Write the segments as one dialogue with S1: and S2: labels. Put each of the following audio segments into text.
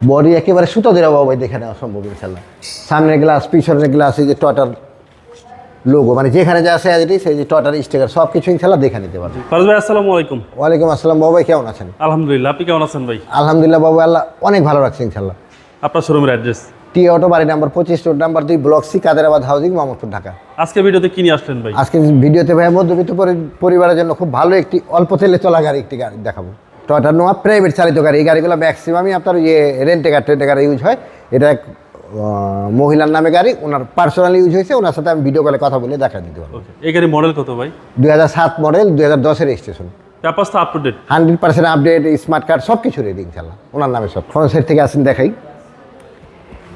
S1: Body একেবারে সুতো দেওয়া বাবা দেখে নেওয়া সম্ভব ইনশাল্লাহ সামনের গ্লাস পিছনের গ্লাস এই যে টটার লোগো মানে যেখানে যা আছে ইজ এই যে টটার স্টিকার সব কিছু ইনশাল্লাহ দেখে নিতে পারবে।
S2: ফারুজ ভাই আসসালামু আলাইকুম।
S1: ওয়ালাইকুম আসসালাম বাবা ভাই কেমন আছেন?
S2: আলহামদুলিল্লাহ আপনি কেমন আছেন ভাই?
S1: আলহামদুলিল্লাহ বাবা আল্লাহ অনেক ভালো রাখছে ইনশাল্লাহ
S2: আপনার শোরুমের অ্যাড্রেস
S1: টি অটো বাড়ি নাম্বার পঁচিশ রোড নাম্বার দুই block C Kaderabad housing Mohammadpur Dhaka.
S2: আজকে ভিডিওতে কি নিয়ে আসলেন ভাই?
S1: আজকে ভিডিওতে ভাই মধ্যবিত্ত পরি- পরিবারের জন্য খুব ভালো একটি অল্প তেলে চলা গাড়ি একটি গাড়ি দেখাবো। টয়টা নোয়া প্রাইভেট চালিত গাড়ি। এই গাড়িগুলো ম্যাক্সিমামই আপনার ইয়ে রেন্টে গাড়ি ইউজ হয়। এটা এক মহিলার নামে গাড়ি ওনার পার্সোনালি ইউজ হয়েছে। ওনার সাথে আমি ভিডিও কলে কথা বলে দেখা দিতে পারব।
S2: এই গাড়ি মডেল কত ভাই?
S1: দুই হাজার সাত মডেল দুই হাজার দশের station
S2: papers up to date
S1: hundred percent update smart card সব কিছু রেডি ইনশাল্লাহ। ওনার নামে সব। ফ্রন্ট সাইড থেকে আসেন দেখাই।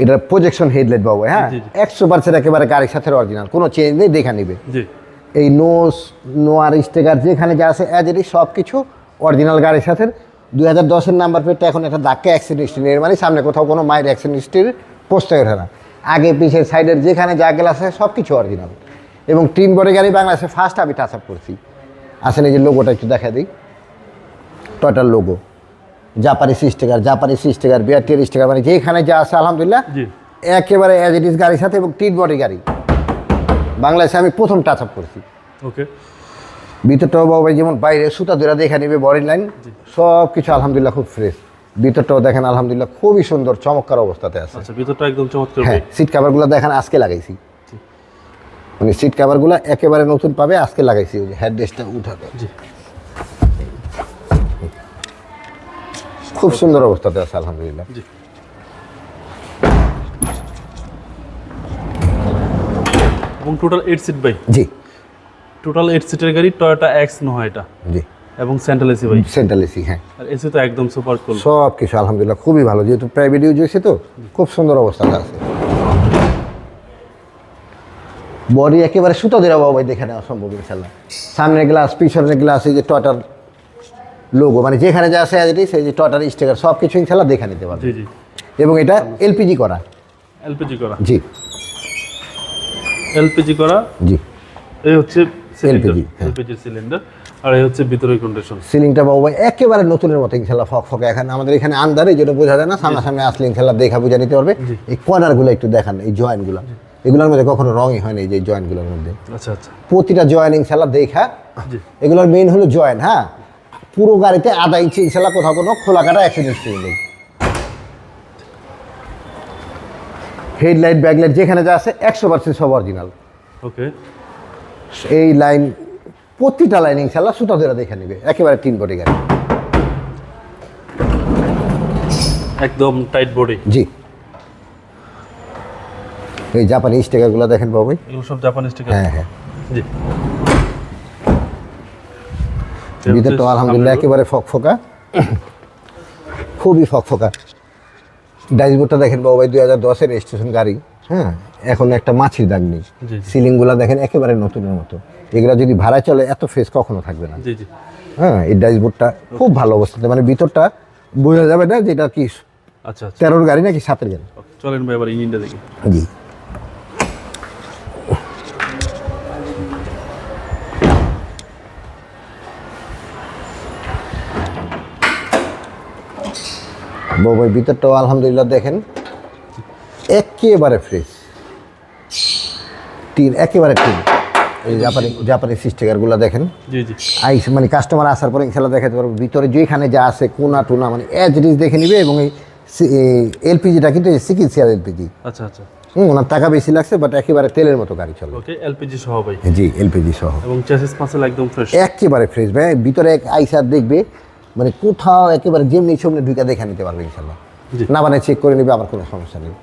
S1: এটার প্রজেকশন হেডলাইট বাবু হ্যাঁ। একশো পার্সেন্ট একেবারে গাড়ির সাথে অরিজিনাল কোনো চেঞ্জ নেই দেখা নিবে। এই নোস নোয়ার স্টিকার যেখানে যা আছে অ্যাজ এটি সব কিছু অরিজিনাল গাড়ির সাথে। দুই হাজার দশের নাম্বার প্লেটটা এখন একটা ধাক্কা অ্যাক্সিডেন্ট হিস্ট্রি এর মানে সামনে কোথাও কোনো মায়ের অ্যাক্সিডেন্ট হিস্ট্রির পোস্টার ওঠে না। আগে পিছে সাইডের যেখানে যা গ্লাস আছে সব কিছু অরিজিনাল এবং তিন বড়ি গাড়ি বাংলাদেশে ফার্স্ট আমি টাচ আপ করছি। আসেন এই যে লোগোটা একটু দেখা দিই। টয়টার logo Japanese sticker Japanese sticker বিআরটির sticker মানে যেখানে যা আছে আলহামদুলিল্লাহ। একেবারে অ্যাজ ইট ইজ গাড়ির সাথে এবং তিন বডি গাড়ি। বাংলাদেশে আমি প্রথম টাচ আপ করছি।
S2: ওকে
S1: ভিতরটাও বাবা যেমন বাইরে সুতা ধরে দেখে নিবে বডি লাইন সব কিছু আলহামদুলিল্লাহ খুব ফ্রেশ ভিতরটাও দেখেন আলহামদুলিল্লাহ খুবই সুন্দর চমৎকার অবস্থাতে আছে।
S2: আচ্ছা ভিতরটা একদম চমৎকার
S1: হ্যাঁ সিট কাভারগুলো দেখেন আজকে লাগাইছি। মানে সিট কাভারগুলো একেবারে নতুন পাবে আজকে লাগাইছি ওই যে হেড ড্রেসটা উঠাবে খুব সুন্দর অবস্থাতে আছে আলহামদুলিল্লাহ।
S2: জি। এবং টোটাল এইট সিট বাই
S1: জি।
S2: টোটাল এইট সিটের গাড়ি টয়োটা এক্স নোহা এটা।
S1: জি।
S2: এবং সেন্ট্রাল এসি ভাই।
S1: সেন্ট্রাল এসি হ্যাঁ।
S2: আর এসি তো একদম সুপার কুল
S1: সব কিছু আলহামদুলিল্লাহ খুবই ভালো। যেহেতু প্রাইভেট ইউজ হয়েছে তো খুব সুন্দর অবস্থাতে আছে। বডি একেবারে সুতো দেওয়া বাবা ভাই দেখে নেওয়া সম্ভব ইনশাল্লাহ সামনের গ্লাস পিছনের গ্লাস এই যে টটার লোগো মানে যেখানে যা আছে ইজ এই যে টয়টার স্টিকার সব কিছু ইনশাল্লাহ দেখে নিতে পারবে।
S2: জি জি।
S1: এবং এটা এলপিজি করা।
S2: এলপিজি করা।
S1: জি।
S2: এলপিজি করা।
S1: জি।
S2: এই হচ্ছে
S1: হ্যাঁ।
S2: এলপিজি সিলিন্ডার আর এই হচ্ছে ভিতরের কন্ডিশন
S1: সিলিংটা বাবা একেবারে নতুনের মতো ইনশাল্লাহ ফক ফকে। এখানে আমাদের এখানে আন্দারে যেটা বোঝা যায় না সামনাসামনি আসলে ইনশাল্লাহ দেখা বোঝা নিতে পারবে। এই কর্নারগুলো একটু দেখান এই জয়েন্টগুলো এগুলোর মধ্যে কখনো রঙই হয় না এই যে জয়েন্টগুলোর মধ্যে।
S2: আচ্ছা আচ্ছা।
S1: প্রতিটা জয়েন ইনশাল্লাহ দেখা। এগুলোর মেইন হলো হ্যাঁ? পুরো গাড়িতে আধা ইঞ্চি ইনশাল্লাহ কোথাও কোনো খোলা কাটা অ্যাক্সিডেন্ট নেই। হেডলাইট ব্যাকলাইট যেখানে যা আছে একশো পার্সেন্ট সব অরিজিনাল
S2: ওকে
S1: এই লাইন প্রতিটা লাইন ইনশাল্লাহ সুতা ধরে দেখে নেবে। একেবারে তিন বডি গাড়ি।
S2: একদম টাইট বডি
S1: জি। এই জাপানি স্টিকারগুলো দেখেন বাবুই
S2: এগুলো সব জাপানি স্টিকার
S1: হ্যাঁ হ্যাঁ।
S2: জি।
S1: ভিতরটা আলহামদুলিল্লাহ একেবারে ফকফকা খুবই ফকফকা ডাইসবোর্ডটা দেখেন বাবু ভাই দুই হাজার দশের স্টেশন গাড়ি। হ্যাঁ এখন একটা মাছির দাগ নেই। সিলিংগুলো দেখেন একেবারে নতুনের মতো। এগুলো যদি ভাড়া চলে এত ফেস কখনো থাকবে না। হ্যাঁ এই ডাইসবোর্ডটা খুব ভালো অবস্থাতে মানে ভিতরটা বোঝা যাবে না যে এটা কি
S2: আচ্ছা আচ্ছা।
S1: তেরোর গাড়ি নাকি সাতের গাড়ি।
S2: চলেন ভাই এবার ইঞ্জিনটা দেখি।
S1: জি। বউবাই ভিতরটাও আলহামদুলিল্লাহ দেখেন। একেবারে ফ্রেশ টিন একেবারে টিন এই জাপানি জাপানি স্টিকারগুলো দেখেন। আইস মানে কাস্টমার আসার পরে ইনশাল্লাহ দেখাতে পারব। ভিতরে যেখানে যা আছে কোনা টুনা মানে অ্যাজ ইট ইজ দেখে নিবে এবং এই এলপিজিটা কিন্তু সিকিলসিয়ার এলপিজি
S2: আচ্ছা আচ্ছা।
S1: হুম ওনার টাকা বেশি লাগছে বাট একেবারে তেলের মতো গাড়ি চলে।
S2: ওকে এলপিজি সহ ভাই।
S1: জি এলপিজি সহ।
S2: এবং চেসিস পাঁচেল একদম ফ্রেশ
S1: একেবারে ফ্রেশ ভাই। ভিতরে এক আইসার দেখবে মানে কোথাও একেবারে যেমনি সামনে ঢুকে দেখে নিতে পারবে ইনশাল্লাহ না মানে চেক করে নিবে আমার কোনো সমস্যা নেই।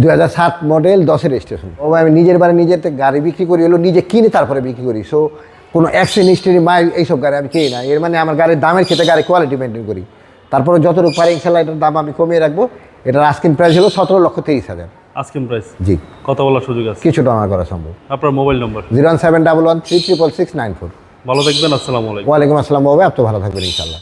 S1: দুই হাজার সাত মডেল দশের স্টেশন ও আমি নিজের বাড়ি নিজের গাড়ি বিক্রি করি হলো নিজে কিনে তারপরে বিক্রি করি। সো কোনো অ্যাক্সিডেন্ট হিস্ট্রি মাইল এইসব গাড়ি আমি কিনি না। এর মানে আমার গাড়ির দামের ক্ষেত্রে গাড়ি কোয়ালিটি মেনটেন করি। তারপরে যতটুকু পারি ইনশাল্লাহ এটার দাম আমি কমিয়ে রাখব। এটার আস্কিং প্রাইস হলো সতেরো লক্ষ তেইশ হাজার।
S2: আজকের প্রাইস
S1: জি।
S2: কথা বলার সুযোগ আছে?
S1: কিছুটা আমার করা সম্ভব।
S2: আপনার mobile number
S1: zero one seven double one three triple six nine four.
S2: ভালো থাকবেন আসসালামু আলাইকুম।
S1: ওয়ালাইকুম আসসালাম বাবা আপনি ভালো থাকবেন ইনশাল্লাহ